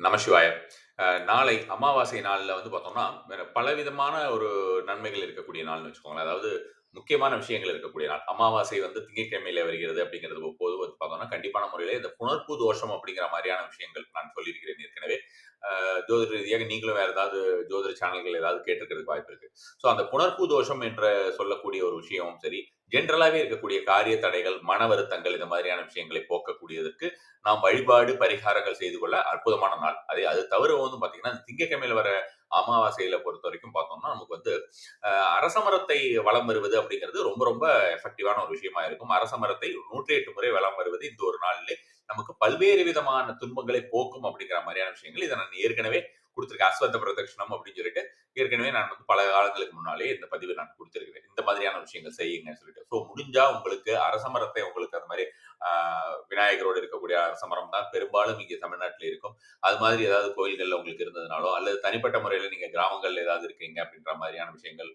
நமசிவாய. நாளை அமாவாசை நாளில் வந்து பார்த்தோம்னா, பலவிதமான ஒரு நன்மைகள் இருக்கக்கூடிய நாள்னு வச்சுக்கோங்களேன். அதாவது முக்கியமான விஷயங்கள் இருக்கக்கூடிய நாள். அமாவாசை வந்து திங்கட்கிழமையில வருகிறது அப்படிங்கிறது பொது வந்து பார்த்தோம்னா, கண்டிப்பான முறையில் இந்த புணர்ப்பு தோஷம் அப்படிங்கிற மாதிரியான விஷயங்கள் நான் சொல்லியிருக்கிறேன் ஏற்கனவே. ஜோதிட ரீதியாக நீங்களும் வேற ஏதாவது ஜோதிட சேனல்கள் ஏதாவது கேட்டிருக்கிறதுக்கு வாய்ப்பு இருக்கு. ஸோ அந்த புணர்ப்பு தோஷம் என்ற சொல்லக்கூடிய ஒரு விஷயமும் சரி, ஜென்ரலாகவே இருக்கக்கூடிய காரிய தடைகள், மன வருத்தங்கள் இந்த மாதிரியான விஷயங்களை போக்கக்கூடியதற்கு நாம் வழிபாடு, பரிகாரங்கள் செய்து கொள்ள அற்புதமான நாள். அதே அது தவிர வந்து பார்த்தீங்கன்னா, திங்கக்கிழமையில் வர அமாவாசையில பொறுத்தவரைக்கும் பார்த்தோம்னா, நமக்கு வந்து அரசமரத்தை அரச மரத்தை வலம் வருவது அப்படிங்கிறது ரொம்ப ரொம்ப எஃபெக்டிவான ஒரு விஷயமா இருக்கும். அரசமரத்தை நூற்றி எட்டு முறை வளம் வருவது இந்த ஒரு நாளிலே நமக்கு பல்வேறு விதமான துன்பங்களை போக்கும் அப்படிங்கிற மாதிரியான விஷயங்கள். இதை நான் ஏற்கனவே கொடுத்துருக்க அஸ்வத்த பிரதட்சணம் அப்படின்னு சொல்லிட்டு, ஏற்கனவே நான் வந்து பல காலங்களுக்கு முன்னாலே இந்த பதிவு நான் கொடுத்துருக்கிறேன் இந்த மாதிரியான விஷயங்கள் செய்யுங்கன்னு சொல்லிட்டு. ஸோ முடிஞ்சா உங்களுக்கு அரசமரத்தை உங்களுக்கு அந்த மாதிரி விநாயகரோடு இருக்கக்கூடிய அரசமரம் தான் பெரும்பாலும் இங்கே தமிழ்நாட்டில் இருக்கும். அது மாதிரி ஏதாவது கோயில்களில் உங்களுக்கு இருந்ததுனாலோ, அல்லது தனிப்பட்ட முறையில் நீங்கள் கிராமங்கள்ல ஏதாவது இருக்கீங்க அப்படின்ற மாதிரியான விஷயங்கள்,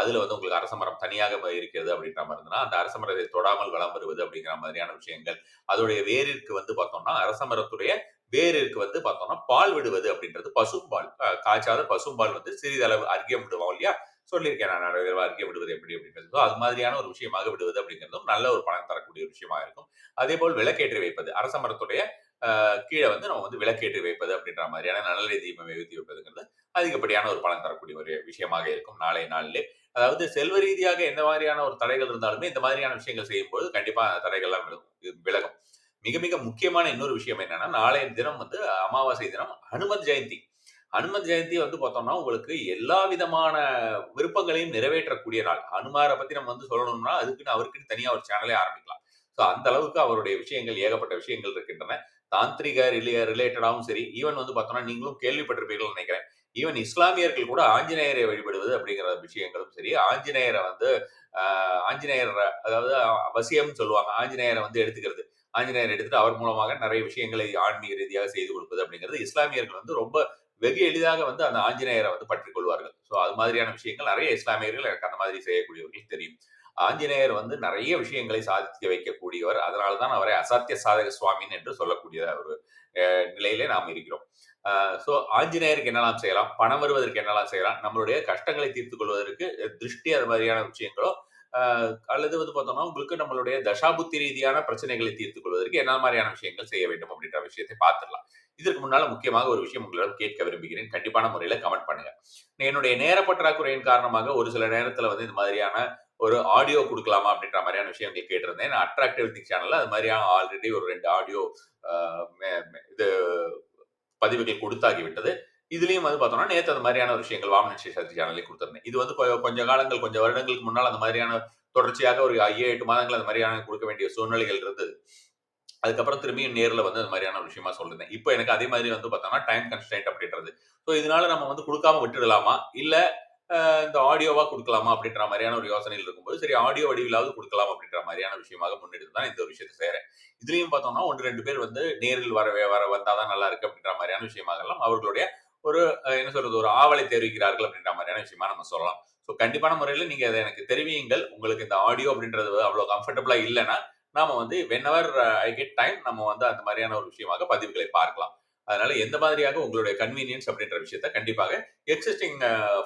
அதுல வந்து உங்களுக்கு அரச மரம் தனியாக இருக்கிறது அப்படின்ற மாதிரி இருந்ததுன்னா, அந்த அரச மரத்தை தொடாமல் வளம் வருவது அப்படிங்கிற மாதிரியான விஷயங்கள். அதோடைய வேரிற்கு வந்து பார்த்தோம்னா, அரச மரத்துடைய வேரிற்கு வந்து பார்த்தோம்னா, பால் விடுவது அப்படின்றது பசும்பால். காய்ச்சாத பசும்பால் வந்து சிறிதளவு அருகே விடுவோம் இல்லையா? சொல்லியிருக்கேன் நான் நெறைய தடவ விடுவது எப்படி அப்படின்றது. அது மாதிரியான ஒரு விஷயமாக விடுவது அப்படிங்கிறதும் நல்ல ஒரு பணம் தரக்கூடிய ஒரு விஷயமா இருக்கும். அதே போல் விளக்கேற்றி வைப்பது. அரச மரத்துடைய கீழே வந்து நம்ம வந்து விளக்கேற்றி வைப்பது அப்படின்ற மாதிரியான நலனை தீபம் எழுதி வைப்பதுங்கிறது அதிகப்படியான ஒரு பலன் தரக்கூடிய ஒரு விஷயமாக இருக்கும் நாளைய நாளிலே. அதாவது செல்வ ரீதியாக எந்த மாதிரியான ஒரு தடைகள் இருந்தாலுமே, இந்த மாதிரியான விஷயங்கள் செய்யும்போது கண்டிப்பா அந்த தடைகள்லாம் விலகும் விலகும். மிக மிக முக்கியமான இன்னொரு விஷயம் என்னன்னா, நாளைய தினம் வந்து அமாவாசை தினம் ஹனுமத் ஜெயந்தி. ஹனுமத் ஜெயந்தி வந்து பார்த்தோம்னா, உங்களுக்கு எல்லா விதமான விருப்பங்களையும் நிறைவேற்றக்கூடிய நாள். ஹனுமார பத்தி நம்ம வந்து சொல்லணும்னா, அதுக்குன்னு அவருக்குன்னு தனியா ஒரு சேனலே ஆரம்பிக்கலாம். ஸோ அந்த அளவுக்கு அவருடைய விஷயங்கள் ஏகப்பட்ட விஷயங்கள் இருக்கின்றன. தாந்திரிக ரிலே ரிலேட்டடாவும் சரி, ஈவன் வந்து பார்த்தோம்னா, நீங்களும் கேள்விப்பட்டிருப்பீர்கள்னு நினைக்கிறேன் ஈவன் இஸ்லாமியர்கள் கூட ஆஞ்சநேயரை வழிபடுவது அப்படிங்கிற விஷயங்களும் சரி, ஆஞ்சநேயர வந்து அ ஆஞ்சநேயர் அதாவது வசியம்னு சொல்லுவாங்க. ஆஞ்சநேயரை வந்து எடுத்துக்கிறது. ஆஞ்சநேயர் எடுத்துட்டு அவர் மூலமாக நிறைய விஷயங்களை ஆன்மீக ரீதியாக செய்து கொடுப்பது அப்படிங்கிறது இஸ்லாமியர்கள் வந்து ரொம்ப வெகு எளிதாக வந்து அந்த ஆஞ்சநேயரை வந்து பற்றி கொள்வார்கள். ஸோ அது மாதிரியான விஷயங்கள் நிறைய இஸ்லாமியர்கள் எனக்கு அந்த மாதிரி செய்யக்கூடியவர்கள் தெரியும். ஆஞ்சநேயர் வந்து நிறைய விஷயங்களை சாதிக்க வைக்கக்கூடியவர். அதனால தான் அவரை அசாத்திய சாதக சுவாமின் என்று சொல்லக்கூடிய ஒரு நிலையிலே நாம் இருக்கிறோம். ஸோ ஆஞ்சநேயருக்கு என்னலாம் செய்யலாம்? பணம் வருவதற்கு என்னெல்லாம் செய்யலாம்? நம்மளுடைய கஷ்டங்களை தீர்த்து கொள்வதற்கு திருஷ்டி அது மாதிரியான விஷயங்களோ, அல்லது வந்து பார்த்தோம்னா, உங்களுக்கு நம்மளுடைய தசாபுத்தி ரீதியான பிரச்சனைகளை தீர்த்துக் கொள்வதற்கு என்ன மாதிரியான விஷயங்கள் செய்ய வேண்டும் அப்படின்ற விஷயத்தை பார்த்துடலாம். இதற்கு முன்னால முக்கியமாக ஒரு விஷயம் உங்களிடம் கேட்க விரும்புகிறேன். கண்டிப்பான முறையில கமெண்ட் பண்ணுங்க. என்னுடைய நேர பற்றாக்குறையின் காரணமாக ஒரு சில நேரத்துல வந்து இந்த மாதிரியான ஒரு ஆடியோ கொடுக்கலாமா அப்படின்ற மாதிரியான விஷயங்கள் கேட்டிருந்தேன். நான் அட்ராக்டிவ் திங்க் சேனல்ல அது மாதிரியான ஆல்ரெடி ஒரு ரெண்டு ஆடியோ இது பதிவுகள் கொடுத்தாகி விட்டது. இதுலயும் வந்து பார்த்தோம்னா, நேற்று அந்த மாதிரியான விஷயங்கள் வாமனன் சேஷாத்ரி சேனலே கொடுத்துருந்தேன் இது வந்து கொ காலங்கள், கொஞ்சம் வருடங்களுக்கு முன்னால் அந்த மாதிரியான தொடர்ச்சியாக ஒரு 7, 8 மாதங்கள் அந்த மாதிரியான கொடுக்க வேண்டிய சூழ்நிலைகள் இருந்தது. அதுக்கப்புறம் திரும்பியும் நேரில் வந்து அது மாதிரியான விஷயமா சொல்லிருந்தேன். இப்போ எனக்கு அதே மாதிரி வந்து பார்த்தோம்னா, டைம் கன்ஸ்டன்ட் அப்படின்றது. ஸோ இதனால நம்ம வந்து கொடுக்காம விட்டுடலாமா? இல்லை இந்த ஆடியோவா கொடுக்கலாமா அப்படின்ற மாதிரியான ஒரு யோசனையில் இருக்கும்போது, சரி ஆடியோ வடிவிலாவது கொடுக்கலாம் அப்படின்ற மாதிரியான விஷயமாக முன்னெடுத்து தான் இந்த ஒரு விஷயத்த செய்கிறேன் இதுலயும் பார்த்தோம்னா, 1, 2 பேர் வந்து நேரில் வரவே வர வந்தால் தான் நல்லா இருக்கு அப்படின்ற மாதிரியான விஷயமாகலாம் அவர்களுடைய ஒரு என்ன சொல்றது? ஒரு ஆவலை தெரிவிக்கிறார்கள் அப்படின்ற மாதிரியான விஷயமா நம்ம சொல்லலாம். ஸோ கண்டிப்பான முறையில் நீங்க அதை எனக்கு தெரிவியுங்கள். உங்களுக்கு இந்த ஆடியோ அப்படின்றது அவ்வளோ கம்ஃபர்டபுளா இல்லைன்னா நாம வந்து வெனெவர் ஐ கெட் டைம் நம்ம வந்து அந்த மாதிரியான ஒரு விஷயமாக பதிவுகளை பார்க்கலாம். அதனால எந்த மாதிரியாக உங்களுடைய கன்வீனியன்ஸ் அப்படின்ற விஷயத்த கண்டிப்பாக எக்ஸிஸ்டிங்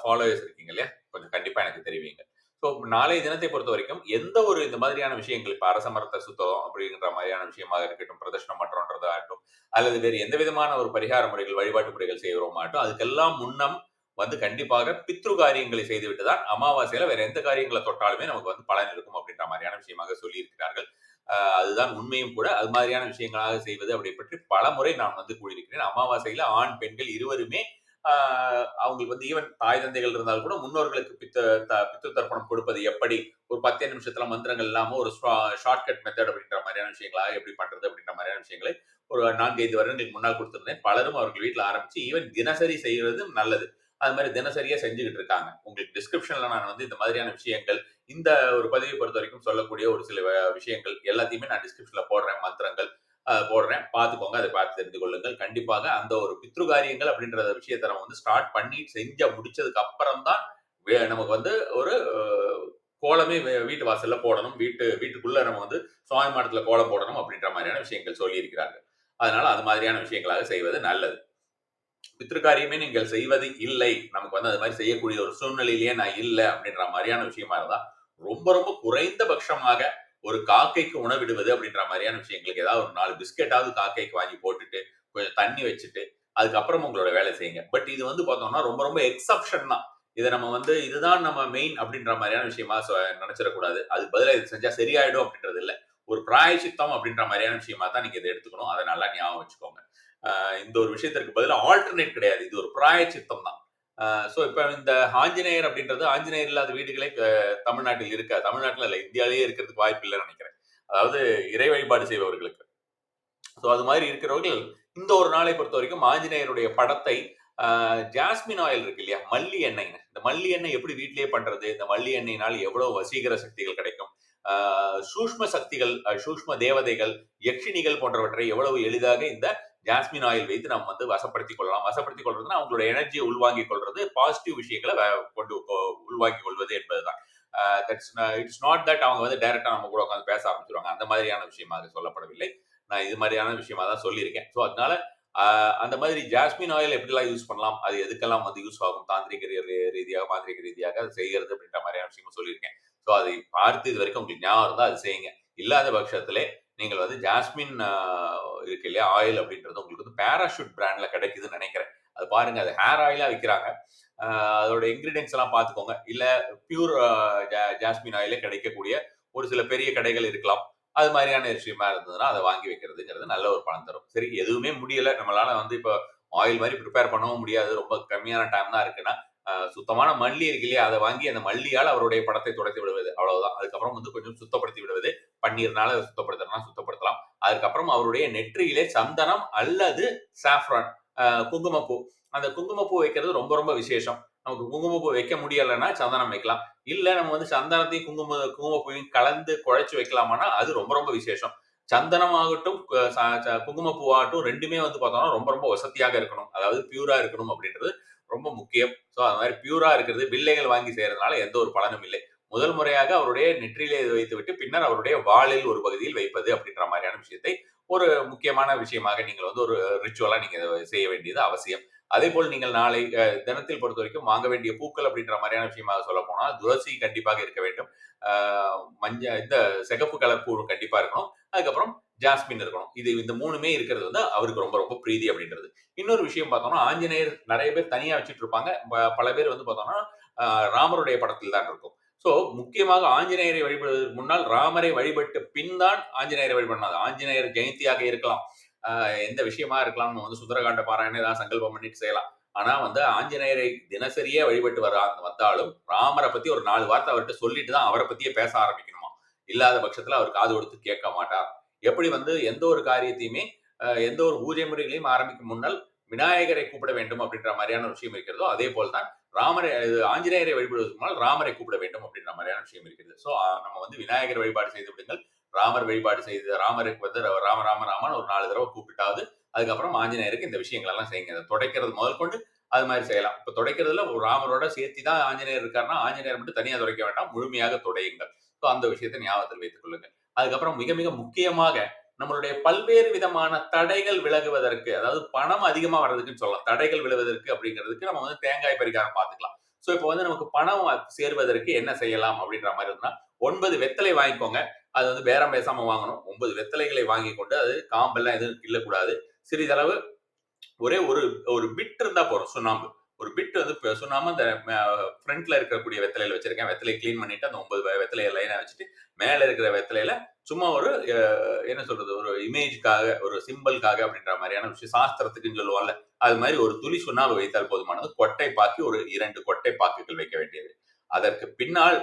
ஃபாலோவர்ஸ் இருக்கீங்க இல்லையா? கொஞ்சம் கண்டிப்பா எனக்கு தெரிவிங்க ஸோ நாளைய தினத்தை பொறுத்தவரைக்கும் எந்த ஒரு இந்த மாதிரியான விஷயங்கள், இப்ப அரசமரத்த சுத்தம் அப்படிங்கிற மாதிரியான விஷயமாக இருக்கட்டும், பிரதர்ஷனம் பண்றோன்றதாகட்டும், அல்லது வேறு எந்த விதமான ஒரு பரிகார முறைகள், வழிபாட்டு முறைகள் செய்கிறோமாட்டும் அதுக்கெல்லாம் முன்னம் வந்து கண்டிப்பாக பித்ரு காரியங்களை செய்துவிட்டு தான் அமாவாசையில வேற எந்த காரியங்களை தொட்டாலுமே நமக்கு வந்து பலன் இருக்கும் அப்படின்ற மாதிரியான விஷயமாக சொல்லியிருக்கிறார்கள். அதுதான் உண்மையும் கூட. அது மாதிரியான விஷயங்களாக செய்வது அப்படி பற்றி பலமுறை நான் வந்து கூறியிருக்கிறேன். அமாவாசையில ஆண், பெண்கள் இருவருமே அவங்களுக்கு வந்து ஈவன் தாய் தந்தைகள் இருந்தால் கூட முன்னோர்களுக்கு பித்து த தர்ப்பணம் கொடுப்பது எப்படி? ஒரு 10 நிமிஷத்துல மந்திரங்கள் இல்லாம ஒரு ஷார்ட்கட் மெத்தட் அப்படின்ற மாதிரியான விஷயங்களா எப்படி பண்றது அப்படின்ற மாதிரியான விஷயங்களை ஒரு 4, 5 வருடங்களுக்கு முன்னால் கொடுத்துருந்தேன் பலரும் அவர்கள் வீட்டில் ஆரம்பிச்சு ஈவன் தினசரி செய்வது நல்லது. அது மாதிரி தினசரியா செஞ்சுக்கிட்டு இருக்காங்க. உங்களுக்கு டிஸ்கிரிப்ஷன்ல நான் வந்து இந்த மாதிரியான விஷயங்கள், இந்த ஒரு பதிவை பொறுத்தவரைக்கும் சொல்லக்கூடிய ஒரு சில விஷயங்கள் எல்லாத்தையுமே நான் டிஸ்கிரிப்ஷன்ல போடுறேன். மந்திரங்கள் போடுறேன். பார்த்துக்கோங்க. அதை பார்த்து தெரிந்து கொள்ளுங்கள். கண்டிப்பாக அந்த ஒரு பித்ரு காரியங்கள் அப்படின்ற விஷயத்த நம்ம வந்து ஸ்டார்ட் பண்ணி செஞ்ச முடிச்சதுக்கு அப்புறம் தான் வே நமக்கு வந்து ஒரு கோலமே வே வீட்டு வாசல்ல போடணும். வீட்டு வீட்டுக்குள்ள நம்ம வந்து சுவாமி மாடத்துல கோலம் போடணும் அப்படின்ற மாதிரியான விஷயங்கள் சொல்லியிருக்கிறார்கள். அதனால அது மாதிரியான விஷயங்களாக செய்வது நல்லது. பித்திருக்காரியமே நீங்கள் செய்வது இல்லை நமக்கு வந்து அது மாதிரி செய்யக்கூடிய ஒரு சூழ்நிலையிலேயே நான் இல்லை அப்படின்ற மாதிரியான விஷயமா இருந்தா ரொம்ப ரொம்ப குறைந்த பட்சமாக ஒரு காக்கைக்கு உணவிடுவது அப்படின்ற மாதிரியான விஷயங்களுக்கு ஏதாவது ஒரு நாலு பிஸ்கெட்டாவது காக்கைக்கு வாங்கி போட்டுட்டு கொஞ்சம் தண்ணி வச்சுட்டு அதுக்கப்புறம் உங்களோட வேலை செய்யுங்க. பட் இது வந்து பார்த்தோம்னா ரொம்ப ரொம்ப எக்ஸப்ஷன் தான். இதை நம்ம வந்து இதுதான் நம்ம மெயின் அப்படின்ற மாதிரியான விஷயமா நினைச்சிடக்கூடாது. அது பதிலாக இது செஞ்சா சரியாயிடும் அப்படின்றது இல்லை. ஒரு பிராயசித்தம் அப்படின்ற மாதிரியான விஷயமா தான் நீங்க இதை எடுத்துக்கணும். அதை நல்லா ஞாபகம் வச்சுக்கோங்க. இந்த ஒரு விஷயத்திற்கு பதிலாக ஆல்டர்னேட் கிடையாது. இது ஒரு பிராயச்சித்தம் தான். ஸோ இப்போ இந்த ஆஞ்சநேயர் அப்படின்றது ஆஞ்சநேயர் இல்லாத வீடுகளே தமிழ்நாட்டில் இருக்க தமிழ்நாட்டில் இல்லை இந்தியாவிலேயே இருக்கிறதுக்கு வாய்ப்பு இல்லைன்னு நினைக்கிறேன். அதாவது இறை வழிபாடு செய்பவர்களுக்கு. ஸோ அது மாதிரி இருக்கிறவர்கள் இந்த ஒரு நாளை பொறுத்த வரைக்கும் ஆஞ்சநேயருடைய படத்தை ஆஹ், ஜாஸ்மின் ஆயில் இருக்கு இல்லையா மல்லி எண்ணெய். இந்த மல்லி எண்ணெய் எப்படி வீட்டிலேயே பண்றது? இந்த மல்லி எண்ணெயினால் எவ்வளவு வசீகர சக்திகள் கிடைக்கும்? ஆஹ், சூஷ்ம சக்திகள் அஹ், சூஷ்ம தேவதைகள் யக்ஷினிகள் போன்றவற்றை எவ்வளவு எளிதாக இந்த ஜாஸ்மின் ஆயில் வைத்து நம்ம வந்து வசப்படுத்திக் கொள்ளலாம். வசப்படுத்திக் கொள்றதுன்னா அவங்களோட எனர்ஜியை உள்வாங்கிக் கொள்றது பாசிட்டிவ் விஷயங்களை கொண்டு கொ- உள்வாங்கிக் கொள்வது என்பதுதான். தட்ஸ் இட்ஸ் நாட் தட் அவங்க வந்து டைரக்டா நம்ம கூட உட்காந்து பேச ஆரம்பிச்சிருவாங்க. அந்த மாதிரியான விஷயமா அது சொல்லப்படவில்லை. நான் இது மாதிரியான விஷயமா தான் சொல்லியிருக்கேன். ஸோ அதனால அந்த மாதிரி ஜாஸ்மின் ஆயில் எப்படிலாம் யூஸ் பண்ணலாம்? அது எதுக்கெல்லாம் வந்து யூஸ் ஆகும்? தாந்திரிக ரீதியாக மாந்திரிக ரீதியாக அது செய்கிறது அப்படின்ற மாதிரியான விஷயமும் சொல்லியிருக்கேன். ஸோ அதை பார்த்து இது வரைக்கும் உங்களுக்கு ஞாபகம் இருந்தால் அது செய்யுங்க. இல்லாத பட்சத்திலே நீங்கள் வந்து ஜாஸ்மின் இருக்கு இல்லையா? ஆயில் அப்படின்றது உங்களுக்கு வந்து பேராஷூட் பிராண்ட்ல கிடைக்குதுன்னு நினைக்கிறேன். அது பாருங்க அது ஹேர் ஆயிலா விற்கிறாங்க அதோட இன்கிரீடியன்ஸ் எல்லாம் பார்த்துக்கோங்க. இல்ல பியூர் ஜாஸ்மின் ஆயிலே கிடைக்கக்கூடிய ஒரு சில பெரிய கடைகள் இருக்கலாம். அது மாதிரியான விஷயமா இருந்ததுன்னா அதை வாங்கி வைக்கிறதுங்கிறது நல்ல ஒரு பணம் தரும். சரி எதுவுமே முடியல. நம்மளால வந்து இப்போ ஆயில் மாதிரி ப்ரிப்பேர் பண்ணவும் முடியாது. ரொம்ப கம்மியான டைம் தான் இருக்குன்னா சுத்தமான மல்லி இருக்கு இல்லையா? அதை வாங்கி அந்த மல்லியால் அவருடைய படத்தை துடைத்து விடுவது. அவ்வளவுதான். அதுக்கப்புறம் வந்து கொஞ்சம் சுத்தப்படுத்தி விடுவது. பன்னீர்னால சுத்தப்படுத்தணும்னா சுத்தப்படுத்தலாம். அதுக்கப்புறம் அவருடைய நெற்றியிலே சந்தனம் அல்லது சாஃப்ரான் குங்குமப்பூ. அந்த குங்குமப்பூ வைக்கிறது ரொம்ப ரொம்ப விசேஷம். நமக்கு குங்குமப்பூ வைக்க முடியலைன்னா சந்தனம் வைக்கலாம். இல்லை நம்ம வந்து சந்தனத்தையும் குங்கும குங்குமப்பூவையும் கலந்து குழைச்சி வைக்கலாமான்னா அது ரொம்ப ரொம்ப விசேஷம். சந்தனம் ஆகட்டும் குங்குமப்பூ ஆகட்டும் குங்குமப்பூவாகட்டும் ரெண்டுமே வந்து பார்த்தோம்னா ரொம்ப ரொம்ப வசதியாக இருக்கணும். அதாவது பியூரா இருக்கணும் அப்படின்றது ரொம்ப முக்கியம். ஸோ அது மாதிரி பியூரா இருக்கிறது வில்லைகள் வாங்கி செய்யறதுனால எந்த ஒரு பலனும் இல்லை. முதல் முறையாக அவருடைய நெற்றிலே இது வைத்துவிட்டு பின்னர் அவருடைய வாளில் ஒரு பகுதியில் வைப்பது அப்படின்ற மாதிரியான விஷயத்தை ஒரு முக்கியமான விஷயமாக நீங்கள் வந்து ஒரு ரிச்சுவலா நீங்க செய்ய வேண்டியது அவசியம். அதே போல் நீங்கள் நாளை தினத்தில் பொறுத்த வரைக்கும் வாங்க வேண்டிய பூக்கள் அப்படின்ற மாதிரியான விஷயமாக சொல்ல போனால் துளசி கண்டிப்பாக இருக்க வேண்டும். மஞ்சள் மஞ்ச இந்த சிகப்பு கலர் பூ கண்டிப்பா இருக்கணும். அதுக்கப்புறம் ஜாஸ்மின் இருக்கணும். இது இந்த மூணுமே இருக்கிறது வந்து அவருக்கு ரொம்ப ரொம்ப பிரீதி அப்படின்றது. இன்னொரு விஷயம் பார்த்தோம்னா ஆஞ்சநேயர் நிறைய பேர் தனியா வச்சுட்டு இருப்பாங்க. பல பேர் வந்து பார்த்தோம்னா ராமருடைய படத்தில் தான் இருக்கும். ஸோ முக்கியமாக ஆஞ்சநேயரை வழிபடுவதற்கு முன்னால் ராமரை வழிபட்டு பின் தான் ஆஞ்சநேயரை வழிபடணும். ஆஞ்சநேயர் ஜெயந்தியாக இருக்கலாம். ஆஹ் எந்த விஷயமா இருக்கலாம். நம்ம வந்து சுந்தரகாண்ட பாராயணம் ஏதாவது சங்கல்பம் பண்ணிட்டு செய்யலாம். ஆனா வந்து ஆஞ்சநேயரை தினசரியே வழிபட்டு வர வந்தாலும் ராமரை பத்தி ஒரு நாலு வார்த்தை அவர்கிட்ட சொல்லிட்டு தான் அவரை பத்தியே பேச ஆரம்பிக்கணுமா? இல்லாத பட்சத்துல அவர் காது கொடுத்து கேட்க மாட்டார். எப்படி வந்து எந்த ஒரு காரியத்தையுமே எந்த ஒரு பூஜை முறைகளையும் ஆரம்பிக்கும் முன்னால் விநாயகரை கூப்பிட வேண்டும் அப்படின்ற மாதிரியான விஷயம் இருக்கிறதோ அதே போல தான் ராமரை இது ஆஞ்சநேயரை வழிபடுவதற்கு முன்னால் ராமரை கூப்பிட வேண்டும் அப்படின்ற மாதிரியான விஷயம் இருக்கிறது ஸோ நம்ம வந்து விநாயகர் வழிபாடு செய்து விடுங்கள். ராமர் வழிபாடு செய்து ராமருக்கு வந்து ராம ராம ராமன் ஒரு நாலு தடவை கூப்பிட்டாவது அதுக்கப்புறம் ஆஞ்சநேயருக்கு இந்த விஷயங்கள் எல்லாம் செய்யுங்க. அதை துடைக்கிறது முதல் கொண்டு அது மாதிரி செய்யலாம். இப்போ துடைக்கிறதுல ஒரு ராமரோட சேர்த்து தான் ஆஞ்சநேயர் இருக்காருன்னா ஆஞ்சநேயர் மட்டும் தனியாக துடைக்க வேண்டாம். முழுமையாக துடையுங்கள். ஸோ அந்த விஷயத்தை ஞாபகத்தில் வைத்துக் கொள்ளுங்கள். அதுக்கப்புறம் மிக மிக முக்கியமாக நம்மளுடைய பல்வேறு விதமான தடைகள் விலகுவதற்கு அதாவது பணம் அதிகமா வர்றதுக்குன்னு சொல்லலாம். தடைகள் விழுவதற்கு அப்படிங்கிறதுக்கு நம்ம வந்து தேங்காய் பரிகாரம் பார்த்துக்கலாம். ஸோ இப்போ வந்து நமக்கு பணம் சேர்வதற்கு என்ன செய்யலாம் அப்படின்ற மாதிரி இருந்தா ஒன்பது வெத்தலை வாங்கிக்கோங்க. அது வந்து பேரம் பேசாம வாங்கணும். ஒன்பது வெத்தலைகளை வாங்கி கொண்டு அது காம்பெல்லாம் எதுவும் கிள்ளக்கூடாது. சிறிதளவு ஒரே ஒரு ஒரு பிட் இருந்தா போறோம் சுண்ணாம்பு. ஒரு பிட் வந்து சுண்ணாம சுண்ணாம்பு அந்த ஃப்ரண்ட்ல இருக்கக்கூடிய வெத்தலையில வச்சிருக்கேன். வெத்தலையை க்ளீன் பண்ணிட்டு அந்த ஒன்பது வெத்தலையை லைனா வச்சுட்டு மேல இருக்கிற வெத்தலையில சும்மா ஒரு என்ன சொல்றது ஒரு இமேஜ்க்காக ஒரு சிம்பிள்காக அப்படின்ற மாதிரியான விஷயம் சாஸ்திரத்துக்குன்னு சொல்லுவாங்கல்ல அது மாதிரி ஒரு துளி சுண்ணாம்பு வைத்தால் போதுமானது. கொட்டை பாக்கி ஒரு இரண்டு கொட்டை பாக்குகள் வைக்க வேண்டியது. அதற்கு பின்னால்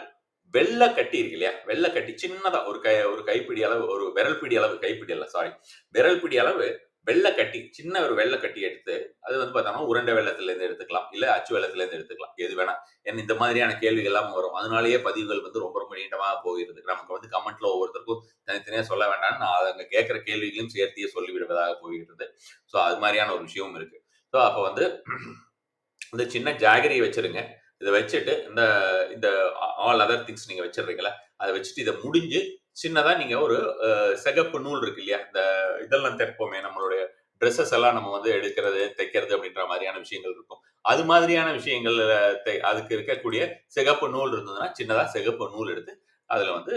வெள்ளை கட்டி இருக்கு இல்லையா? வெள்ளை கட்டி சின்னதா ஒரு கை ஒரு கைப்பிடி அளவு ஒரு விரல் பிடி அளவு கைப்பிடி அளவு சாரி விரல் பிடி அளவு வெள்ளை கட்டி சின்ன ஒரு வெள்ளை கட்டி எடுத்து அது வந்து பார்த்தோம்னா உருண்டை வெள்ளத்துலேருந்து எடுத்துக்கலாம் இல்லை அச்சு வெள்ளத்துலேருந்து எடுத்துக்கலாம் எது வேணா. ஏன்னா இந்த மாதிரியான கேள்விகள் எல்லாம் வரும். அதனாலேயே பதிவுகள் வந்து ரொம்ப ரொம்ப நீண்டமாக போகிறது நமக்கு வந்து கமெண்ட்ல ஒவ்வொருத்தருக்கும் தனித்தனியாக சொல்ல வேண்டாம்னு நான் அங்கே கேட்குற கேள்விகளையும் சேர்த்தியே சொல்லிவிடுவதாக போகிறது ஸோ அது மாதிரியான ஒரு விஷயமும் இருக்கு. ஸோ அப்போ வந்து இந்த சின்ன ஜாகரியை வச்சிருங்க. இதை வச்சுட்டு இந்த இந்த ஆல் அதர் திங்ஸ் நீங்கள் வச்சிடுறீங்களா அதை வச்சுட்டு இதை முடிஞ்சு சின்னதா நீங்க ஒரு சிகப்பு நூல் இருக்கு இல்லையா இந்த இதெல்லாம் தைப்போமே நம்மளுடைய ட்ரெஸ்ஸஸ் எல்லாம் நம்ம வந்து எடுக்கிறது, தைக்கிறது அப்படின்ற மாதிரியான விஷயங்கள் இருக்கும். அது மாதிரியான விஷயங்கள் தை அதுக்கு இருக்கக்கூடிய சிகப்பு நூல் இருந்ததுன்னா, சின்னதா சிகப்பு நூல் எடுத்து அதுல வந்து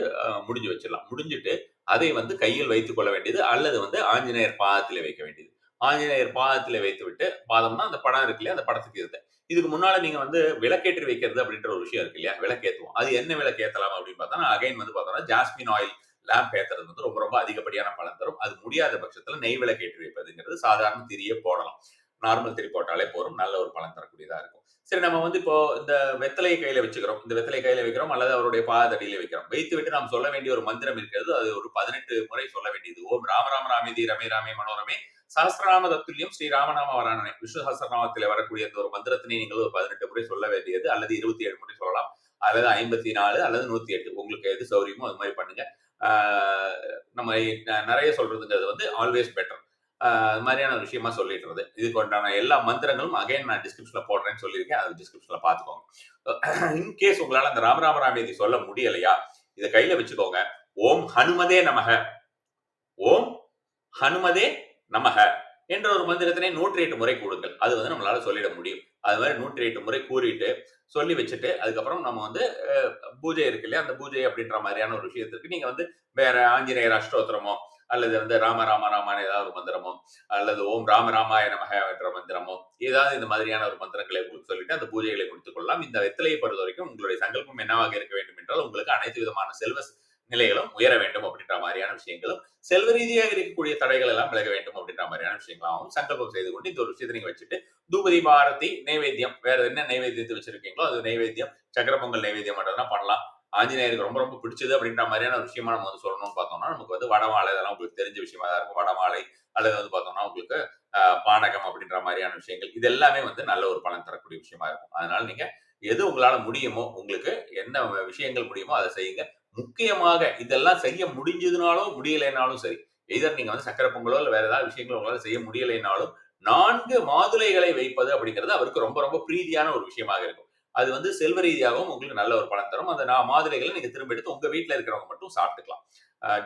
முடிஞ்சு வச்சிடலாம். முடிஞ்சுட்டு அதை வந்து கையில் வைத்துக் கொள்ள வேண்டியது, அல்லது வந்து ஆஞ்சநேயர் பாதத்திலே வைக்க வேண்டியது. ஆஞ்சநேயர் பாதத்திலே வைத்துவிட்டு, பாதம்னா அந்த படம் இருக்கு இல்லையா? அந்த படத்துக்கு இருந்தேன் இதுக்கு முன்னால நீங்க வந்து விளக்கேற்றி வைக்கிறது அப்படின்ற ஒரு விஷயம் இருக்கு இல்லையா? விளக்கேற்றுவோம் அது என்ன விளக்கேற்றலாம் அப்படின்னு பார்த்தா, அகைன் வந்து பார்த்தோம்னா, ஜாஸ்மின் ஆயில் லேம்ப் ஏத்துறது வந்து ரொம்ப ரொம்ப அதிகப்படியான பலன் தரும். அது முடியாத பட்சத்தில் நெய் விளக்கேற்றி வைப்பதுங்கிறது சாதாரண திரியே போடலாம். நார்மல் திரி போட்டாலே போதும். நல்ல ஒரு பலன் தரக்கூடியதா இருக்கும். சரி நம்ம வந்து இப்போ இந்த வெத்தலையை கையில வச்சுக்கிறோம். இந்த வெத்தலை கையில வைக்கிறோம் அல்லது அவருடைய பாதடியில வைக்கிறோம். வைத்து விட்டு நாம் சொல்ல வேண்டிய ஒரு மந்திரம் இருக்கிறது. அது ஒரு 18 முறை சொல்ல வேண்டியது. ஓம் ராம ராம ராமேதி ரமே ராமே மனோரமே சஹஸ்ரநாம தத்துல்யம் ஸ்ரீ ராமநாம வராணனை விஷ்ணு சஹஸ்ரநாமத்திலே வரக்கூடிய அந்த ஒரு மந்திரத்தினை நீங்கள் ஒரு 18 முறை சொல்ல வேண்டியது அல்லது 27 முறை சொல்லலாம். அல்லது 54 அல்லது 108 உங்களுக்கு எது சௌரியமோ அது மாதிரி பண்ணுங்க. நம்ம நிறைய சொல்றதுங்கிறது வந்து ஆல்வேஸ் பெட்டர். அது மாதிரியான ஒரு விஷயமா சொல்லிடுறது. இதுக்கு உண்டான எல்லா மந்திரங்களும் அகைன் நான் டிஸ்கிரிப்ஷன்ல போடுறேன்னு சொல்லியிருக்கேன். அது டிஸ்கிரிப்ஷன்ல பார்த்துக்கோங்க. இன்கேஸ் உங்களால் உங்களால அந்த ராம ராமேதி சொல்ல முடியலையா, இதை கையில வச்சுக்கோங்க. ஓம் ஹனுமதே நமக. ஓம் ஹனுமதே நமக என்ற ஒரு மந்திரத்தினை 108 முறை கொடுங்கள் அது வந்து நம்மளால சொல்லிட முடியும். அது மாதிரி 108 முறை கூறிட்டு, சொல்லி வச்சுட்டு, அதுக்கப்புறம் நம்ம வந்து பூஜை இருக்கு இல்லையா? அந்த பூஜை அப்படின்ற மாதிரியான ஒரு விஷயத்திற்கு நீங்க வந்து வேற ஆஞ்சநேயர் அஷ்டோத்திரமோ, அல்லது வந்து ராம ராம ராமான ஏதாவது ஒரு மந்திரமோ, அல்லது ஓம் ராம ராமாய நமக என்ற மந்திரமோ, ஏதாவது இந்த மாதிரியான ஒரு மந்திரங்களை உங்களுக்கு சொல்லிட்டு அந்த பூஜைகளை முடித்துக் கொள்ளலாம். இந்த பொறுத்த வரைக்கும் உங்களுடைய சங்கல்பம் என்னவாக இருக்க வேண்டும் என்றால், உங்களுக்கு அனைத்து விதமான செல்வ நிலைகளும் உயர வேண்டும் அப்படின்ற மாதிரியான விஷயங்களும், செல்வ ரீதியாக இருக்கக்கூடிய தடைகள் எல்லாம் விலக வேண்டும் அப்படின்ற மாதிரியான விஷயங்களாகவும் சங்கல்பம் செய்து கொண்டு இந்த ஒரு விஷயத்தை நீங்க வச்சுட்டு, தூபதி பாரதி நைவேத்தியம் வேற என்ன நைவேத்தியத்தை வச்சிருக்கீங்களோ அது நைவேத்தியம், சக்கர பொங்கல் நைவேத்தியம் மட்டும் தான் பண்ணலாம். ஆஞ்சநேயருக்கு ரொம்ப ரொம்ப பிடிச்சது அப்படின்ற மாதிரியான ஒரு விஷயமா நம்ம வந்து சொல்லணும்னு பார்த்தோம்னா, நமக்கு வந்து வடமாலை இதெல்லாம் உங்களுக்கு தெரிஞ்ச விஷயமா தான் இருக்கும். வடமாலை அல்லது வந்து பார்த்தோம்னா உங்களுக்கு பானகம் அப்படின்ற மாதிரியான விஷயங்கள். இது எல்லாமே வந்து நல்ல ஒரு பலன் தரக்கூடிய விஷயமா இருக்கும். அதனால நீங்க எது உங்களால முடியுமோ, உங்களுக்கு என்ன விஷயங்கள் முடியுமோ அதை செய்யுங்க. முக்கியமாக இதெல்லாம் செய்ய முடிஞ்சதுனாலும், முடியலைனாலும் சரி. எதர் நீங்க வந்து சக்கரை பொங்கலோ, இல்லை வேற ஏதாவது விஷயங்கள உங்களால செய்ய முடியலைனாலும், நான்கு மாதுளைகளை வைப்பது அப்படிங்கிறது அவருக்கு ரொம்ப ரொம்ப பிரீதியான ஒரு விஷயமாக இருக்கும். அது வந்து செல்வ ரீதியாகவும் உங்களுக்கு நல்ல ஒரு பலன் தரும். அந்த நான் மாதிரிகளை நீங்கள் திரும்ப எடுத்து உங்கள் வீட்டில் இருக்கிறவங்க மட்டும் சாப்பிட்டுக்கலாம்.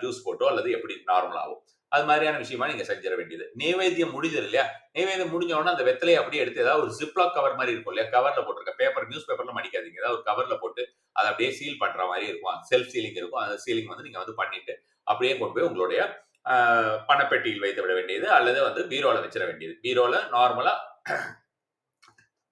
ஜூஸ் போட்டோ அல்லது எப்படி நார்மலாவோ. அது மாதிரியான விஷயமா நீங்க செஞ்சிட வேண்டியது. நைவேத்தியம் முடிஞ்சது இல்லையா? நைவேத்தியம் முடிஞ்ச உடனே அந்த வெத்தலையை அப்படியே எடுத்து ஏதாவது ஒரு ஜிப்லாக் கவர் மாதிரி இருக்கும் இல்லையா? கவர்ல போட்டிருக்க பேப்பர் நியூஸ் பேப்பர்ல மடிக்காதீங்க. ஏதாவது ஒரு கவர்ல போட்டு அதை அப்படியே சீல் பண்ற மாதிரி இருக்கும். செல்ஃப் சீலிங் இருக்கும். அந்த சீலிங் வந்து நீங்க வந்து பண்ணிட்டு, அப்படியே கொண்டு போய் உங்களுடைய பணப்பெட்டியில் வைத்து விட வேண்டியது அல்லது வந்து பீரோல வச்சிட வேண்டியது. பீரோல நார்மலா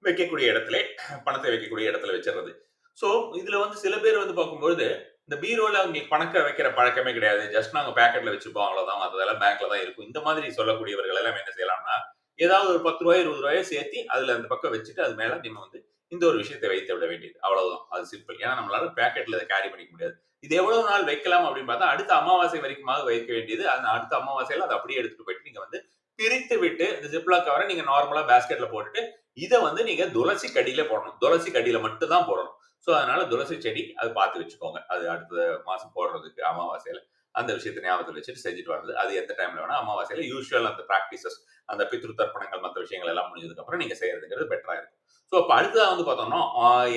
வைக்கக்கூடிய இடத்துல பணத்தை வைக்கக்கூடிய இடத்துல வச்சிடுறது. ஸோ இதுல வந்து சில பேர் வந்து பார்க்கும்பொழுது, இந்த பீரோல அவங்களுக்கு பணத்த வைக்கிற பழக்கமே கிடையாது. ஜஸ்ட் நாங்க பேக்கெட்ல வச்சுப்போம் அவ்வளவுதான். அதெல்லாம் பேங்க்ல தான் இருக்கும். இந்த மாதிரி சொல்லக்கூடியவர்கள் எல்லாம் என்ன செய்யலாம்னா, ஏதாவது ஒரு ரூ. 10 ரூ. 20 சேர்த்து அதுல அந்த பக்கம் வச்சுட்டு, அது மேல நம்ம வந்து இந்த ஒரு விஷயத்தை வைத்து விட வேண்டியது. அவ்வளவுதான். அது சிம்பிள். ஏன்னா நம்மளால பேக்கெட்ல இதை கேரி பண்ணிக்க முடியாது. இது எவ்வளவு நாள் வைக்கலாம் அப்படின்னு பார்த்தா, அடுத்த அமாவாசை வரைக்கும் வைக்க வேண்டியது. அந்த அடுத்த அமாவாசையில அதை அப்படியே எடுத்துட்டு போயிட்டு நீங்க வந்து பிரித்து விட்டு இந்த ஜிப்லா கவரை நீங்க நார்மலா பேஸ்கெட்ல போட்டுட்டு, இதை வந்து நீங்க துளசி கடியில போடணும். துளசி கடியில மட்டும் தான் போடணும். ஸோ அதனால துளசி செடி அது பார்த்து வச்சுக்கோங்க. அது அடுத்த மாசம் போடுறதுக்கு அமாவாசையில. அந்த விஷயத்த ஞாபகத்துல வச்சுட்டு செஞ்சுட்டு வர்றது. அது எந்த டைம்ல வேணா அமாவாசையில யூஸ்வல் அந்த ப்ராக்டிசஸ் அந்த பித்ரு தர்ப்பணங்கள் மற்ற விஷயங்கள் எல்லாம் முடிஞ்சதுக்கு அப்புறம் நீங்க செய்யறதுங்கிறது பெட்டரா இருக்கும். ஸோ அப்போ அடுத்ததாக வந்து பார்த்தோம்னா,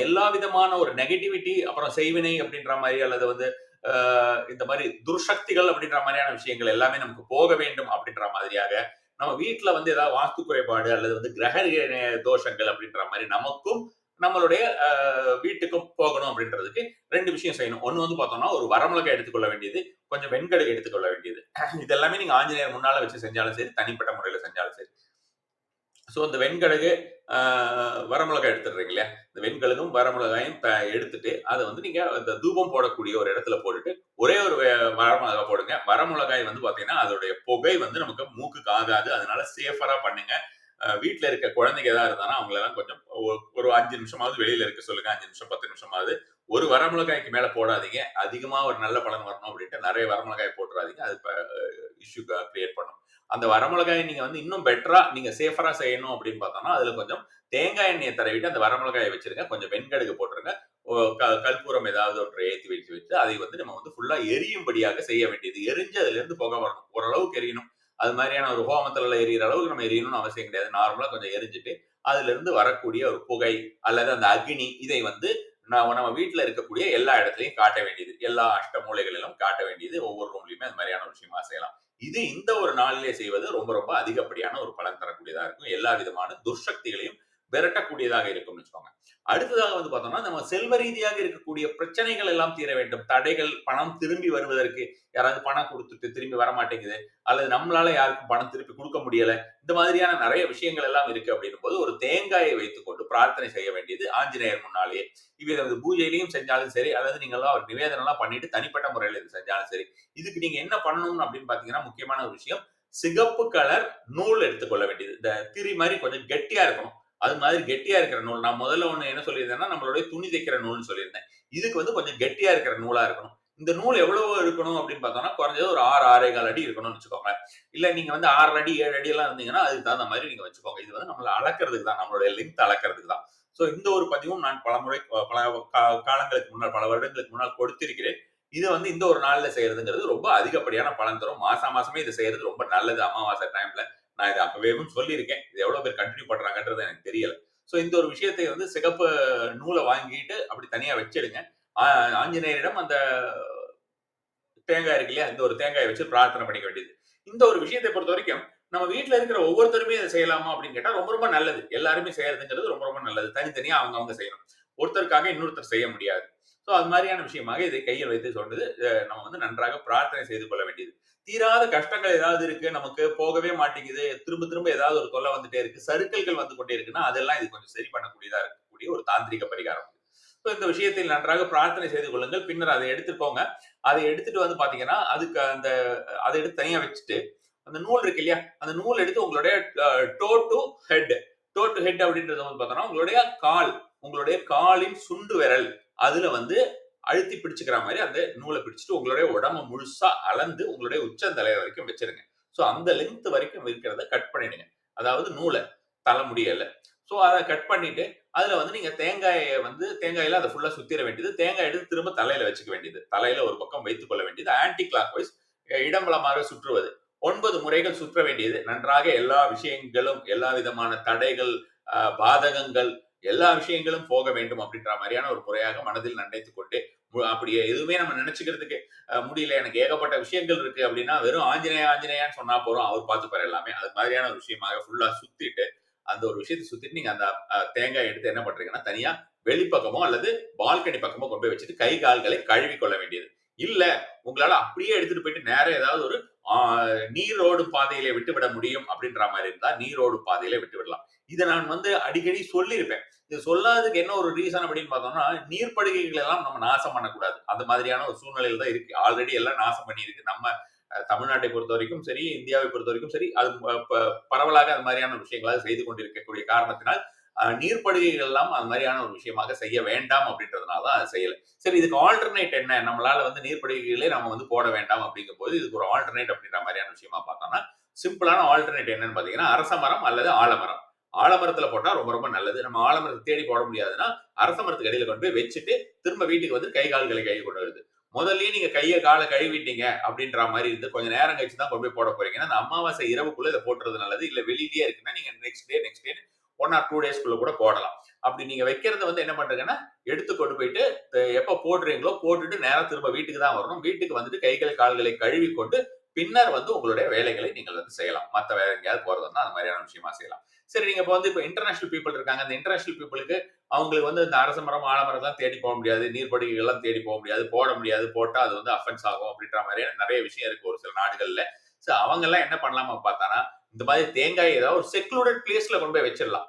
எல்லா விதமான ஒரு நெகட்டிவிட்டி அப்புறம் செய்வினை அப்படின்ற மாதிரி அல்லது வந்து இந்த மாதிரி துர்சக்திகள் அப்படின்ற மாதிரியான விஷயங்கள் எல்லாமே நமக்கு போக வேண்டும் அப்படின்ற மாதிரியாக, நம்ம வீட்டில் வந்து ஏதாவது வாஸ்து குறைபாடு அல்லது வந்து கிரக தோஷங்கள் அப்படின்ற மாதிரி நமக்கும் நம்மளுடைய வீட்டுக்கும் போகணும் அப்படின்றதுக்கு ரெண்டு விஷயம் செய்யணும். ஒன்று வந்து பார்த்தோம்னா, ஒரு வரமிளகை எடுத்துக்கொள்ள வேண்டியது, கொஞ்சம் வெண்கடுகு எடுத்துக்கொள்ள வேண்டியது. இதெல்லாமே நீங்கள் நீங்க ஆஞ்சநேயர் முன்னால வச்சு செஞ்சாலும் சரி, தனிப்பட்ட முறையில் செஞ்சாலும் சரி. ஸோ இந்த வெண்கடுகு, வரமிளகாய் எடுத்துடுறீங்க இல்லையா? இந்த வெண்கழுகும் வரமிளகாயும் த எடுத்துட்டு, அதை வந்து நீங்கள் அந்த தூபம் போடக்கூடிய ஒரு இடத்துல போட்டுட்டு, ஒரே ஒரு வரமிளகாய் போடுங்க. வரமிளகாய் வந்து பார்த்தீங்கன்னா, அதோடைய புகை வந்து நமக்கு மூக்குக்கு ஆகாது. அதனால சேஃபராக பண்ணுங்க. வீட்டில் இருக்க குழந்தைங்க ஏதாவது இருந்தாங்கன்னா, அவங்களெல்லாம் கொஞ்சம் ஒரு அஞ்சு நிமிஷமாவது வெளியில் இருக்க சொல்லுங்க. அஞ்சு நிமிஷம், 10 நிமிஷமாவது. ஒரு வரமிளகாய்க்கு மேலே போடாதீங்க. அதிகமாக ஒரு நல்ல பலன் வரணும் அப்படின்ட்டு நிறைய வரமிளகாய் போட்டுறாதீங்க. அது இஷ்யூ கிரியேட் பண்ணும். அந்த வரமிளகாயை நீங்கள் வந்து இன்னும் பெட்டராக நீங்கள் சேஃபராக செய்யணும் அப்படின்னு பார்த்தோம்னா, அதில் கொஞ்சம் தேங்காய் எண்ணெயை தடவிட்டு அந்த வரமிளகாயை வச்சிருங்க. கொஞ்சம் வெண்கடுகு போட்டுருங்க. க கற்பூரம் ஏதாவது ஒன்று ஏற்றி வச்சு வச்சு, அதை வந்து நம்ம வந்து ஃபுல்லாக எரியும்படியாக செய்ய வேண்டியது. எரிஞ்சு அதுலேருந்து புகை வரணும். ஓரளவுக்கு எரியணும். அது மாதிரியான ஒரு ஹோமத்துல எரியிற அளவுக்கு நம்ம எரியணும்னு அவசியம் கிடையாது. நார்மலாக கொஞ்சம் எரிஞ்சுட்டு, அதுலேருந்து வரக்கூடிய ஒரு புகை அல்லது அந்த அக்னி இதை வந்து நம்ம நம்ம வீட்ல இருக்கக்கூடிய எல்லா இடத்துலையும் காட்ட வேண்டியது. எல்லா அஷ்ட மூலைகளிலும் காட்ட வேண்டியது. ஒவ்வொரு ரூம்லயுமே அது மாதிரியான ஒரு விஷயமா செய்யலாம். இது இந்த ஒரு நாளிலே செய்வது ரொம்ப ரொம்ப அதிகப்படியான ஒரு பலன் தரக்கூடியதா இருக்கும் எல்லா விதமான துர்சக்திகளையும் விரட்டக்கூடியதாக இருக்கும்னு வச்சுக்கோங்க அடுத்ததாக வந்து பார்த்தோம்னா நம்ம செல்வ ரீதியாக இருக்கக்கூடிய பிரச்சனைகள் எல்லாம் தீர வேண்டும். தடைகள் பணம் திரும்பி வருவதற்கு யாராவது பணம் கொடுத்துட்டு திரும்பி வர மாட்டேங்குது அல்லது நம்மளால யாருக்கும் பணம் திருப்பி கொடுக்க முடியல இந்த மாதிரியான நிறைய விஷயங்கள் எல்லாம் இருக்கு அப்படின்னும் போது ஒரு தேங்காயை வைத்துக்கொண்டு பிரார்த்தனை செய்ய வேண்டியது ஆஞ்சநேயர் முன்னாலேயே. இவ்வித வந்து பூஜையிலையும் செஞ்சாலும் சரி அல்லது நீங்களாம் ஒரு நிவேதனம் எல்லாம் பண்ணிட்டு தனிப்பட்ட முறையில் இது செஞ்சாலும் சரி. இதுக்கு நீங்க என்ன பண்ணணும் அப்படின்னு பாத்தீங்கன்னா முக்கியமான ஒரு விஷயம் சிகப்பு கலர் நூல் எடுத்துக்கொள்ள வேண்டியது. இந்த திரி மாதிரி கொஞ்சம் கெட்டியா இருக்கணும். அது மாதிரி கெட்டியா இருக்கிற நூல். நான் முதல்ல ஒண்ணு என்ன சொல்லியிருந்தேன்னா நம்மளுடைய துணி தைக்கிற நூல்னு சொல்லியிருந்தேன். இதுக்கு வந்து கொஞ்சம் கெட்டியா இருக்கிற நூலா இருக்கணும். இந்த நூல் எவ்வளவு இருக்கணும் அப்படின்னு பார்த்தோம்னா குறைஞ்சது ஒரு ஆறு ஆறே கால் அடி இருக்கணும்னு வச்சுக்கோங்க இல்ல நீங்க வந்து ஆறு அடி ஏழு அடி எல்லாம் இருந்தீங்கன்னா அதுக்கு தகுந்த மாதிரி நீங்க வச்சுக்கோங்க. இது வந்து நம்மள அளக்கிறதுக்கு தான் நம்மளுடைய லென்த் அளக்கிறதுக்கு தான். ஸோ இந்த ஒரு பதிவும் நான் பல முறை பல கா- காலங்களுக்கு முன்னால் பல வருடங்களுக்கு முன்னால் கொடுத்திருக்கிறேன். இது வந்து இந்த ஒரு நாள்ல செய்யறதுங்கிறது ரொம்ப அதிகப்படியான பலன் தரும். மாசம் மாசமே இதை செய்யறது ரொம்ப நல்லது அமாவாசை டைம்ல நான் இதை அப்பவேவும் சொல்லியிருக்கேன். இது எவ்வளவு பேர் கண்டினியூ பண்றாங்கன்றது எனக்கு தெரியல. ஸோ இந்த ஒரு விஷயத்தை வந்து சிகப்பு நூலை வாங்கிட்டு அப்படி தனியா வச்சிடுங்க. ஆஞ்சநேயரிடம் அந்த தேங்காய் இருக்கு இல்லையா? இந்த ஒரு தேங்காயை வச்சு பிரார்த்தனை பண்ணிக்க வேண்டியது. இந்த ஒரு விஷயத்தை பொறுத்த வரைக்கும் நம்ம வீட்டில் இருக்கிற ஒவ்வொருத்தருமே இதை செய்யலாமா அப்படின்னு கேட்டால் ரொம்ப ரொம்ப நல்லது. எல்லாருமே செய்யறதுங்கிறது ரொம்ப ரொம்ப நல்லது. தனித்தனியாக அவங்க அவங்க செய்யணும். ஒருத்தருக்காக இன்னொருத்தர் செய்ய முடியாது. ஸோ அது மாதிரியான விஷயமாக இதை கையில் வைத்து சொன்னது நம்ம வந்து நன்றாக பிரார்த்தனை செய்து கொள்ள வேண்டியது. தீராத கஷ்டங்கள் ஏதாவது இருக்கு நமக்கு போகவே மாட்டேங்குது திரும்ப திரும்ப ஏதாவது ஒரு தொல்லை வந்துட்டே இருக்கு சருக்கல்கள் வந்து கொண்டே இருக்குன்னா அதெல்லாம் இது கொஞ்சம் சரி பண்ணக்கூடியதா இருக்கக்கூடிய ஒரு தாந்திரிக பரிகாரம். ஸோ இந்த விஷயத்தில் நன்றாக பிரார்த்தனை செய்து கொள்ளுங்கள். பின்னர் அதை எடுத்துக்கோங்க. அதை எடுத்துட்டு வந்து பாத்தீங்கன்னா அதுக்கு அந்த அதை எடுத்து தனியா வச்சுட்டு அந்த நூல் இருக்கு இல்லையா? அந்த நூல் எடுத்து உங்களுடைய toe to head toe to head அப்படின்றது வந்து பார்த்தோம்னா உங்களுடைய கால் உங்களுடைய காலின் சுண்டு விரல். அதுல வந்து அழுத்தி பிடிச்சுக்கிற மாதிரி அந்த நூலை பிடிச்சிட்டு உங்களுடைய உடம்பு முழுசா அளந்து உங்களுடைய உச்சந்தலை வரைக்கும் வச்சிருங்க. ஸோ அந்த லென்த் வரைக்கும் இருக்கிறத கட் பண்ணிடுங்க. அதாவது நூலை தலைமுடியல ஸோ அதை கட் பண்ணிட்டு அதுல வந்து நீங்க தேங்காயை வந்து தேங்காயில அதை ஃபுல்லா சுத்திர வேண்டியது தேங்காய் எடுத்து திரும்ப தலையில வச்சுக்க வேண்டியது. தலையில ஒரு பக்கம் வைத்துக் கொள்ள வேண்டியது ஆன்டி கிளாக் வைஸ் இடம்பலமாக சுற்றுவது. ஒன்பது முறைகள் சுற்ற வேண்டியது. நன்றாக எல்லா விஷயங்களும் எல்லா விதமான தடைகள் பாதகங்கள் எல்லா விஷயங்களும் போக வேண்டும் அப்படின்ற மாதிரியான ஒரு முறையாக மனதில் நினைத்துக் கொண்டு அப்படி எதுவுமே நம்ம நினைச்சுக்கிறதுக்கு முடியல. எனக்கு ஏகப்பட்ட விஷயங்கள் இருக்கு அப்படின்னா வெறும் ஆஞ்சநேயா ஆஞ்சநேயான்னு சொன்னா போறோம் அவர் பார்த்துப்பாரு எல்லாமே. அது மாதிரியான ஒரு விஷயமாக ஃபுல்லா சுத்திட்டு அந்த ஒரு விஷயத்தை சுத்திட்டு நீங்க அந்த தேங்காய் எடுத்து என்ன பண்றீங்கன்னா தனியா வெளிப்பக்கமோ அல்லது பால்கனி பக்கமோ கொண்டு போய் வச்சுட்டு கை கால்களை கழுவி கொள்ள வேண்டியது. இல்ல உங்களால அப்படியே எடுத்துட்டு போயிட்டு நேரம் ஏதாவது ஒரு நீரோடு பாதையில விட்டு விட முடியும் அப்படின்ற மாதிரி இருந்தா நீரோடு பாதையில விட்டு விடலாம் இதை நான் வந்து அடிக்கடி சொல்லியிருப்பேன். இது சொல்லாததுக்கு என்ன ஒரு ரீசன் அப்படின்னு பார்த்தோம்னா நீர்ப்படுகைகள் எல்லாம் நம்ம நாசம் பண்ணக்கூடாது. அந்த மாதிரியான ஒரு சூழ்நிலையில் தான் இருக்கு. ஆல்ரெடி எல்லாம் நாசம் பண்ணியிருக்கு. நம்ம தமிழ்நாட்டை பொறுத்த வரைக்கும் சரி இந்தியாவை பொறுத்த வரைக்கும் சரி அது ப- பரவலாக அது மாதிரியான விஷயங்களாக செய்து கொண்டிருக்கக்கூடிய காரணத்தினால் நீர்ப்படுகைகள் எல்லாம் அது மாதிரியான ஒரு விஷயமாக செய்ய வேண்டாம் அப்படின்றதுனால தான் அது செய்யலை. சரி இதுக்கு ஆல்டர்னேட் என்ன? நம்மளால வந்து நீர்ப்படுகைகளே நம்ம வந்து போட வேண்டாம் அப்படிங்கும் போது இதுக்கு ஒரு ஆல்டர்னேட் அப்படின்ற மாதிரியான விஷயமா பார்த்தோம்னா சிம்பிளான ஆல்டர்னேட் என்னன்னு பார்த்தீங்கன்னா அரச மரம் அல்லது ஆலமரம். ஆலமரத்துல போட்டா ரொம்ப ரொம்ப நல்லது. நம்ம ஆலமரத்தை தேடி போட முடியாதுன்னா அரச மரத்துக்கு அடியில கொண்டு போய் வச்சுட்டு திரும்ப வீட்டுக்கு வந்து கை கால்களை கழுவி கொண்டு வருது. முதல்லயே நீங்க கையை காலை கழுவிட்டீங்க அப்படின்ற மாதிரி இருந்து கொஞ்சம் நேரம் கழிச்சு தான் கொண்டு போய் போட போறீங்க. அந்த அமாவாசை இரவுக்குள்ள இதை போட்டுறது நல்லது. இல்ல வெளியிலேயே இருக்குன்னா நீங்க next day next day one or two டேஸ்க்குள்ள கூட போடலாம். அப்படி நீங்க வைக்கிறத வந்து என்ன பண்றீங்கன்னா எடுத்து கொண்டு போயிட்டு எப்ப போடுறீங்களோ போட்டுட்டு நேரம் திரும்ப வீட்டுக்கு தான் வரணும். வீட்டுக்கு வந்துட்டு கைகள் கால்களை கழுவி கொண்டு பின்னர் வந்து உங்களுடைய வேலைகளை நீங்கள் வந்து செய்யலாம். மற்ற வேற எங்கேயாவது போறதுன்னா அந்த மாதிரியான விஷயமா செய்யலாம். சரி நீங்க இப்போ வந்து இப்போ இன்டர்நேஷனல் பீப்புள் இருக்காங்க. அந்த இன்டர்நேஷனல் பீப்புளுக்கு அவங்களுக்கு வந்து இந்த அரச மரம் ஆலமரம் தான் தேடி போக முடியாது. நீர்ப்படுகைகள் தேடி போக முடியாது. போட முடியாது. போட்டா அது வந்து அஃபென்ஸ் ஆகும் அப்படின்ற மாதிரியான நிறைய விஷயம் இருக்கு ஒரு சில நாடுகள்ல. ஸோ அவங்க எல்லாம் என்ன பண்ணலாமா பார்த்தானா இந்த மாதிரி தேங்காய் ஏதாவது ஒரு செக்லூடட் பிளேஸ்ல கொண்டு போய் வச்சிடலாம்.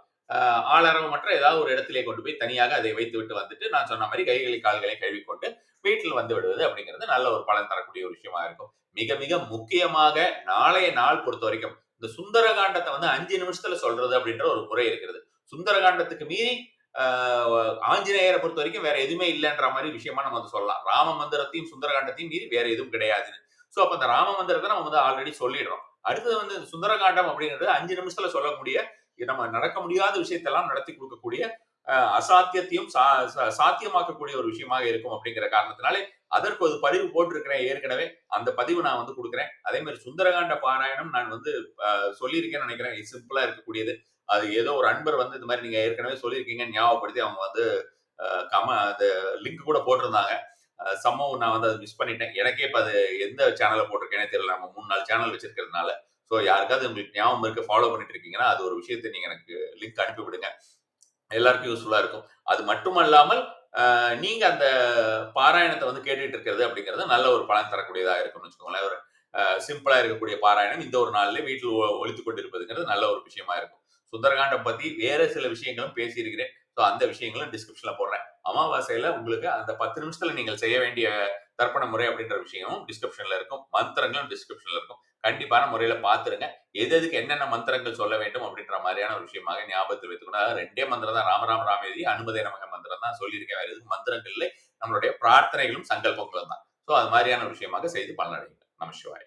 ஆளரவ மற்ற ஏதாவது ஒரு இடத்திலே கொண்டு போய் தனியாக அதை வைத்து விட்டு வந்துட்டு நான் சொன்ன மாதிரி கைகளை கால்களை கழுவிக்கொண்டு வீட்டில் வந்து விடுவது அப்படிங்கிறது நல்ல ஒரு பலன் தரக்கூடிய ஒரு விஷயமா இருக்கும். மிக மிக முக்கியமாக நாளைய நாள் பொறுத்த வரைக்கும் இந்த சுந்தரகாண்டத்தை வந்து அஞ்சு நிமிஷத்துல சொல்றது அப்படின்ற ஒரு முறை இருக்கிறது. சுந்தரகாண்டத்துக்கு மீறி ஆஹ், ஆஞ்சநேயரை பொறுத்த வரைக்கும் வேற எதுவுமே இல்லைன்ற மாதிரி விஷயமா நம்ம வந்து சொல்லலாம். ராம மந்திரத்தையும் சுந்தரகாண்டத்தையும் மீறி வேற எதுவும் கிடையாதுன்னு. சோ அப்போ அந்த ராம மந்திரத்தை நம்ம வந்து ஆல்ரெடி சொல்லிடுறோம். அடுத்தது வந்து சுந்தரகாண்டம் அப்படிங்கிறது அஞ்சு நிமிஷத்துல சொல்லக்கூடிய நம்ம நடக்க முடியாத விஷயத்தெல்லாம் நடத்தி கொடுக்கக்கூடிய அசாத்தியத்தையும் சா- சா- சாத்தியமாக்கக்கூடிய ஒரு விஷயமாக இருக்கும் அப்படிங்கிற காரணத்தினாலே அதற்கு ஒரு பதிவு போட்டிருக்கிறேன் ஏற்கனவே. அந்த பதிவு நான் வந்து கொடுக்குறேன். அதே மாதிரி சுந்தரகாண்ட பாராயணம் நான் வந்து சொல்லியிருக்கேன்னு நினைக்கிறேன். சிம்பிளா இருக்கக்கூடியது. அது ஏதோ ஒரு அன்பர் வந்து இந்த மாதிரி நீங்க ஏற்கனவே சொல்லியிருக்கீங்க ஞாபகப்படுத்தி அவங்க வந்து கம அந்த லிங்க் கூட போட்டிருந்தாங்க. சம்பவம் நான் வந்து அதை மிஸ் பண்ணிட்டேன். எனக்கே இப்போ அது எந்த சேனலில் போட்டிருக்கேனே தெரியல. நம்ம மூணு நாலு சேனல் வச்சிருக்கிறதுனால. ஸோ யாருக்காவது உங்களுக்கு ஞாபகம் இருக்க ஃபாலோ பண்ணிட்டு இருக்கீங்கன்னா அது ஒரு விஷயத்தை நீங்க எனக்கு லிங்க் அனுப்பி விடுங்க. எல்லாருக்கும் யூஸ்ஃபுல்லாக இருக்கும். அது மட்டுமல்லாமல் அஹ், நீங்க அந்த பாராயணத்தை வந்து கேட்டுட்டு இருக்கிறது அப்படிங்கிறது நல்ல ஒரு பலன் தரக்கூடியதாக இருக்கும்னு வச்சுக்கோங்களேன். ஒரு சிம்பிளா இருக்கக்கூடிய பாராயணம் இந்த ஒரு நாள்ல வீட்டில் ஒழித்து கொண்டிருப்பதுங்கிறது நல்ல ஒரு விஷயமா இருக்கும். சுந்தரகாண்டம் பத்தி வேற சில விஷயங்களும் பேசியிருக்கிறேன். ஸோ அந்த விஷயங்களும் டிஸ்கிரிப்ஷன்ல போடுறேன். அமாவாசையில உங்களுக்கு அந்த பத்து நிமிஷத்துல நீங்கள் செய்ய வேண்டிய தர்ப்பண முறை அப்படின்ற விஷயமும் டிஸ்கிரிப்ஷன்ல இருக்கும். மந்திரங்களும் டிஸ்கிரிப்ஷன்ல இருக்கும். கண்டிப்பான முறையில பாத்துருங்க. எது எதுக்கு என்னென்ன மந்திரங்கள் சொல்ல வேண்டும் அப்படின்ற மாதிரியான ஒரு விஷயமாக ஞாபகத்தில் வைத்துக்கணும் அதாவது ரெண்டே மந்திரம் தான். ராமராம ராமேதி அனுமதி நமக மந்திரம் தான் சொல்லியிருக்கேன் வேற எதுவும் மந்திரங்கள்ல நம்மளுடைய பிரார்த்தனைகளும் சங்கல்பங்களும் தான். ஸோ அது மாதிரியான விஷயமாக செய்து பலனடைங்க நம சிவாய்.